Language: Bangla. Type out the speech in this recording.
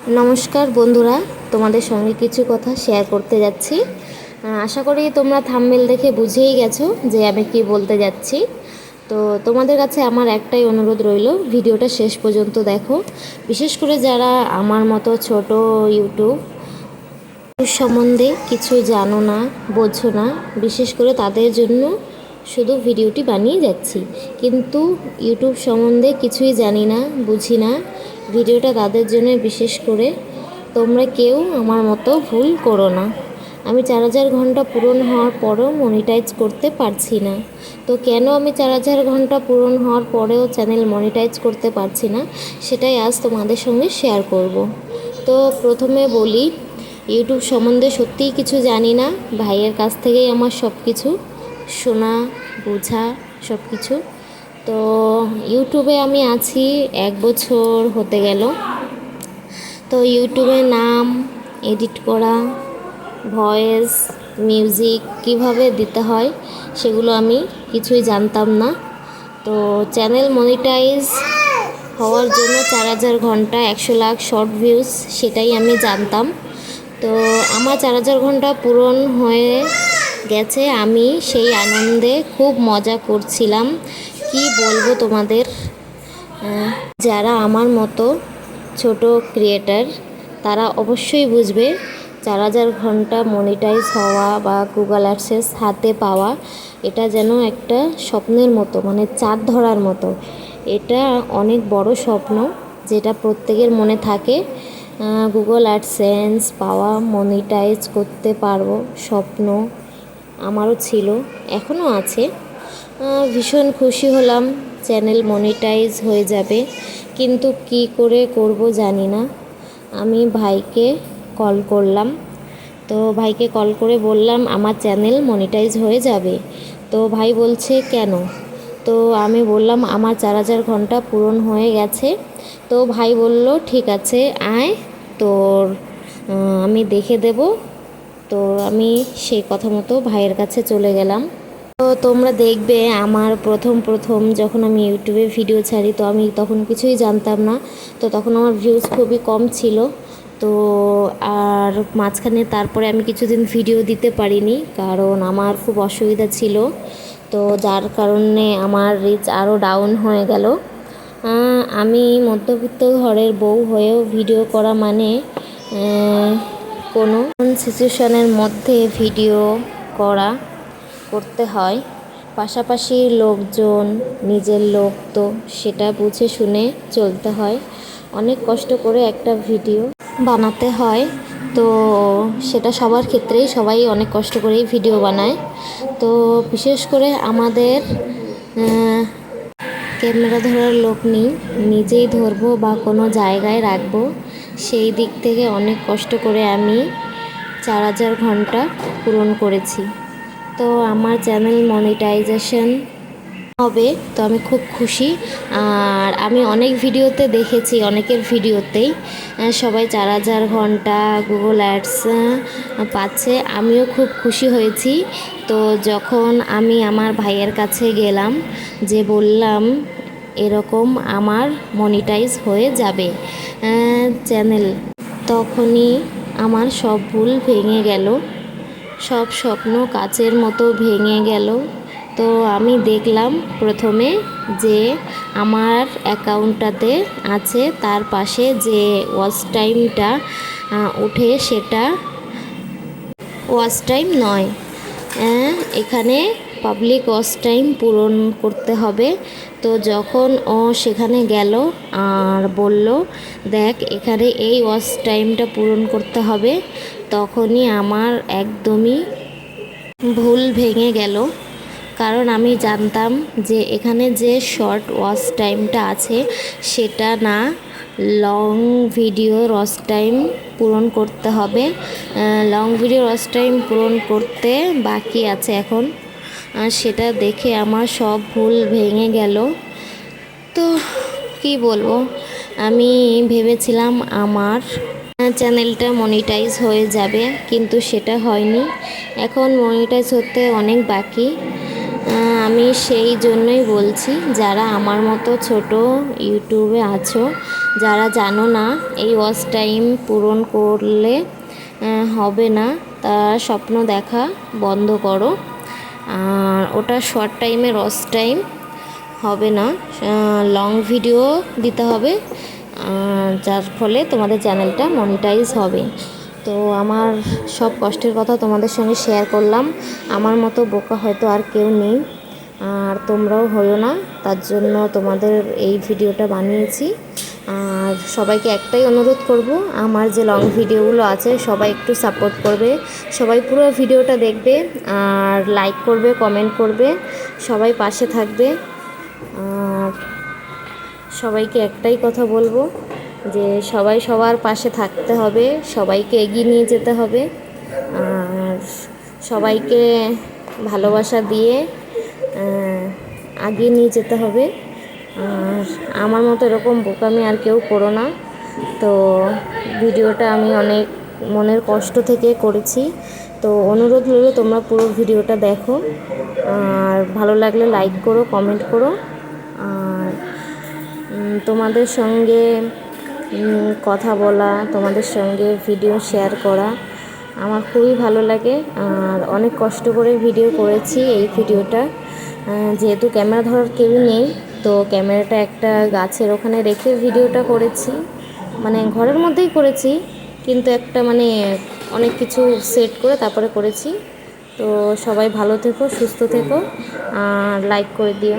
নমস্কার বন্ধুরা, তোমাদের সঙ্গে কিছু কথা শেয়ার করতে যাচ্ছি। আশা করি তোমরা থাম্বেল দেখে বুঝেই গেছো যে আমি কি বলতে যাচ্ছি। তো তোমাদের কাছে আমার একটাই অনুরোধ রইল, ভিডিওটা শেষ পর্যন্ত দেখো। বিশেষ করে যারা আমার মতো ছোট ইউটিউব সম্বন্ধে কিছু জানো না, বোঝো না, বিশেষ করে তাদের জন্য শুধু ভিডিওটি বানিয়ে যাচ্ছি। কিন্তু ইউটিউব সম্বন্ধে কিছুই জানি না, বুঝি না। ভিডিওটা তাদের জন্য বিশেষ করে। তোমরা কেউ আমার মতো ভুল করো না। আমি চার হাজার ঘণ্টা পূরণ হওয়ার পরেও মনিটাইজ করতে পারছি না। তো কেন আমি চার হাজার ঘণ্টা পূরণ হওয়ার পরেও চ্যানেল মনিটাইজ করতে পারছি না, সেটাই আজ তোমাদের সঙ্গে শেয়ার করব। তো প্রথমে বলি, ইউটিউব সম্বন্ধে সত্যিই কিছু জানি না। ভাইয়ের কাছ থেকেই আমার সব কিছু শোনা, বোঝা সব কিছু তো ইউটিউবে আমি আছি, এক বছর হতে গেল। তো ইউটিউবে নাম, এডিট করা, ভয়েস, মিউজিক কীভাবে দিতে হয়, সেগুলো আমি কিছুই জানতাম না। তো চ্যানেল মনিটাইজ হওয়ার জন্য চার হাজার ঘণ্টা একশো লাখ শর্ট ভিউজ সেটাই আমি জানতাম। তো আমার চার হাজার ঘণ্টা পূরণ হয়ে গেছে। আমি সেই আনন্দে খুব মজা করছিলাম। কি বলব তোমাদের? যারা আমার মতো ছোট ক্রিয়েটার তারা অবশ্যই বুঝবে চার হাজার ঘণ্টা মনিটাইজ হওয়া বা গুগল অ্যাক্সেস হাতে পাওয়া, এটা যেন একটা স্বপ্নের মতো মানে চাঁদ ধরার মতো। এটা অনেক বড় স্বপ্ন যেটা প্রত্যেকের মনে থাকে। গুগল অ্যাডসেন্স পাওয়া মনিটাইজ করতে পারব, স্বপ্ন আমারও ছিল, এখনও আছে। ভীষণ খুশি হলাম, চ্যানেল মনিটাইজ হয়ে যাবে, কিন্তু কি করে করব জানি না। আমি ভাইকে কল করলাম, তো ভাইকে কল করে বললাম, আমার চ্যানেল মনিটাইজ হয়ে যাবে। তো ভাই বলছে, কেন? তো আমি বললাম, আমার চার হাজার ঘণ্টা পূরণ হয়ে গেছে। তো ভাই বলল, ঠিক আছে, আয়, তোর আমি দেখে দেব। তো আমি সেই কথা মতো ভাইয়ের কাছে চলে গেলাম। তো তোমরা দেখবে আমার প্রথম প্রথম যখন আমি ইউটিউবে ভিডিও ছাড়ি, তো আমি তখন কিছুই জানতাম না। তো তখন আমার ভিউজ খুবই কম ছিল। তো আর মাঝখানে তারপরে আমি কিছুদিন ভিডিও দিতে পারিনি, কারণ আমার খুব অসুবিধা ছিল। তো যার কারণে আমার রিচ আরও ডাউন হয়ে গেল। আমি মধ্যবিত্ত ঘরের বউ হয়েও ভিডিও করা মানে কোনো সিচুয়েশনের মধ্যে ভিডিও করা করতে হয়। পাশাপাশি লোকজন, নিজের লোক তো সেটা বুঝে শুনে চলতে হয়। অনেক কষ্ট করে একটা ভিডিও বানাতে হয়। তো সেটা সবার ক্ষেত্রেই সবাই অনেক কষ্ট করেই ভিডিও বানায়। তো বিশেষ করে আমাদের ক্যামেরা ধরার লোক নেই। নিজেই ধরবো বা কোনো জায়গায় রাখব। সেই দিক থেকে অনেক কষ্ট করে আমি চার হাজার ঘণ্টা পূরণ করেছি। তো আমার চ্যানেল মনিটাইজেশন হবে, তো আমি খুব খুশি। আর আমি অনেক ভিডিওতে দেখেছি, অনেকের ভিডিওতেই সবাই চার হাজার ঘণ্টা গুগল অ্যাডস পাচ্ছে। আমিও খুব খুশি হয়েছি। তো যখন আমি আমার ভাইয়ের কাছে গেলাম, যে বললাম এরকম আমার মনিটাইজ হয়ে যাবে। চ্যানেল তখনই আমার সব ভুল ভেঙে গেল। সব স্বপ্ন কাচের মতো ভেঙে গেল। তো আমি দেখলাম প্রথমে যে আমার অ্যাকাউন্টটাতে আছে, তার পাশে যে ওয়াচ টাইমটা উঠে সেটা ওয়াচ টাইম নয়। এখানে পাবলিক ওয়াচ টাইম পূরণ করতে হবে। তো যখন ও সেখানে গেল আর বলল, দেখ, এখানে এই ওয়াচ টাইমটা পূরণ করতে হবে। তখনই আমার একদমই ভুল ভেঙে গেল। কারণ আমি জানতাম যে এখানে যে শর্ট ওয়াচ টাইমটা আছে, সেটা না লং ভিডিও ওয়াচ টাইম পূরণ করতে হবে। লং ভিডিও ওয়াচ টাইম পূরণ করতে বাকি আছে এখন। আর সেটা দেখে আমার সব ভুল ভেঙে গেল। তো কি বলব? আমি ভেবেছিলাম আমার চ্যানেলটা মনিটাইজ হয়ে যাবে, কিন্তু সেটা হয়নি। এখন মনিটাইজ হতে অনেক বাকি। আমি সেই জন্যই বলছি, যারা আমার মতো ছোট ইউটিউবে আছো, যারা জানো না, এই ওয়াচ টাইম পূরণ করলে হবে না। তা স্বপ্ন দেখা বন্ধ করো। ওটা শর্ট টাইমে রস টাইম হবে না। লং ভিডিও দিতে হবে যার ফলে তোমাদের চ্যানেলটা মনিটাইজ হবে। তো আমার সব কষ্টের কথা তোমাদের সঙ্গে শেয়ার করলাম। আমার মতো বোকা হয়তো আর কেউ নেই। আর তোমরাও হইও না। তার জন্য তোমাদের এই ভিডিওটা বানিয়েছি। আর সবাইকে একটাই অনুরোধ করব, আমার যে লং ভিডিওগুলো আছে সবাই একটু সাপোর্ট করবে, সবাই পুরো ভিডিওটা দেখবে আর লাইক করবে কমেন্ট করবে, সবাই পাশে থাকবে। আর সবাইকে একটাই কথা বলব যে সবাই সবার পাশে থাকতে হবে, সবাইকে এগিয়ে নিয়ে যেতে হবে। আর সবাইকে ভালোবাসা দিয়ে আগিয়ে নিয়ে যেতে হবে। আর আমার মতো এরকম বোকামি আর কেউ করো না। তো ভিডিওটা আমি অনেক মনের কষ্ট থেকে করেছি। তো অনুরোধ হলো তোমরা পুরো ভিডিওটা দেখো। আর ভালো লাগলে লাইক করো কমেন্ট করো। আর তোমাদের সঙ্গে কথা বলা, তোমাদের সঙ্গে ভিডিও শেয়ার করা আমার খুবই ভালো লাগে। আর অনেক কষ্ট করে ভিডিও করেছি এই ভিডিওটা। যেহেতু ক্যামেরা ধরার কেউ নেই তো ক্যামেরাটা একটা গাছের ওখানে রেখে ভিডিওটা করেছি। মানে ঘরের মধ্যেই করেছি, কিন্তু একটা মানে অনেক কিছু সেট করে তারপরে করেছি। তো সবাই ভালো থেকো, সুস্থ থেকো, আর লাইক করে দিও।